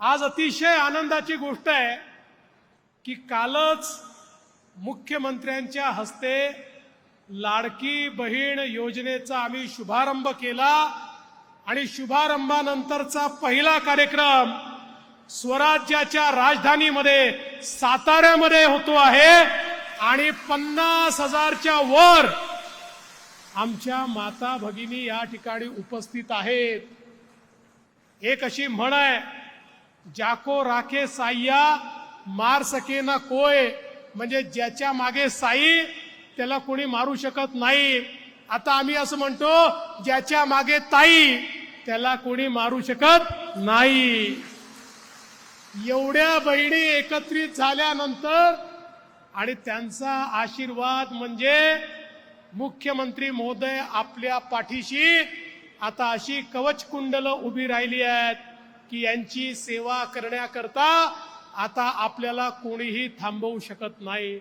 आज अतिशय आनंदाची गोष्ट आहे की कालच मुख्यमंत्र्यांच्या हस्ते लाडकी बहीण योजनेचा आम्ही शुभारंभ केला आणि शुभारंभानंतरचा पहिला कार्यक्रम स्वराज्याच्या राजधानीमध्ये साताऱ्यामध्ये होतो आहे आणि पन्नास हजारच्या वर आमच्या माता भगिनी या ठिकाणी उपस्थित आहेत. एक अशी म्हण आहे जाको राखे साईया मार सके ना कोय. म्हणजे ज्याच्या मागे साई त्याला कोणी मारू शकत नाही. आता आम्ही असं म्हणतो ज्याच्या मागे ताई त्याला कोणी मारू शकत नाही. एवढ्या बहिणी एकत्रित झाल्यानंतर आणि त्यांचा आशीर्वाद म्हणजे मुख्यमंत्री महोदय आपल्या पाठीशी आता अशी कवच कुंडल उभी राहिली आहेत. की यांची सेवा करण्याकरता आता आपल्याला कोणीही थांबवू शकत नाही.